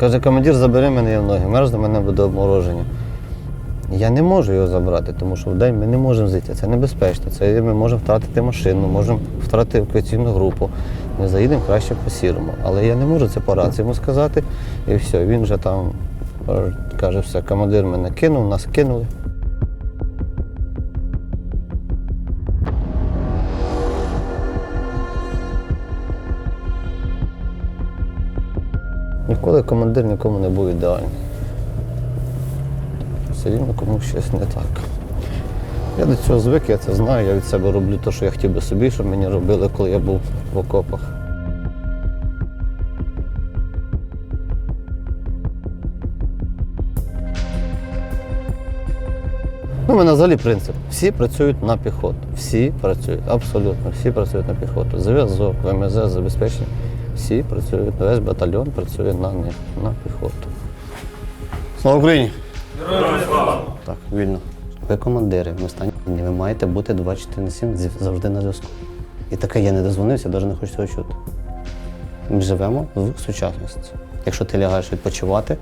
Каже, командир, забери мене, в ноги, мерзне, мене буде обмороження. Я не можу його забрати, тому що в день ми не можемо зайти. Це небезпечно. Це ми можемо втратити машину, можемо втратити евакуаційну групу. Ми заїдемо краще по. Але я не можу це по рації йому сказати. І все. Він вже там е, каже, все, командир мене кинув, нас кинули. Ніколи командир нікому не був ідеальний. Все рівно комусь щось не так. Я до цього звик, я це знаю, я від себе роблю те, що я хотів би собі, щоб мені робили, коли я був в окопах. Ну, у мене взагалі принцип. Всі працюють на піхоту. Всі працюють, абсолютно, всі працюють на піхоту. Зв'язок, ВМЗ, забезпечення. Всі працюють. Весь батальйон працює на них, на піхоту. Слава Україні! Так, вільно. Ви командири, ми стані, ви маєте бути 24 на 7 завжди на зв'язку. І таке я не дозвонився, навіть не хочу цього чути. Ми живемо в сучасності. Якщо ти лягаєш відпочивати,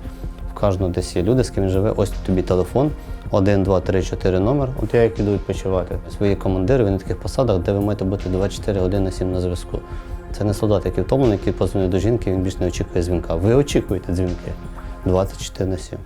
в кожного десь є люди, з ким живе, ось тобі телефон, 1, 2, 3, 4 номер. От я як іду відпочивати. Свої командири, ви на таких посадах, де ви маєте бути 24 години на 7 на зв'язку. Це не солдат, який втомлений, який позвонив до жінки, він більше не очікує дзвінка. Ви очікуєте дзвінки 24 на 7.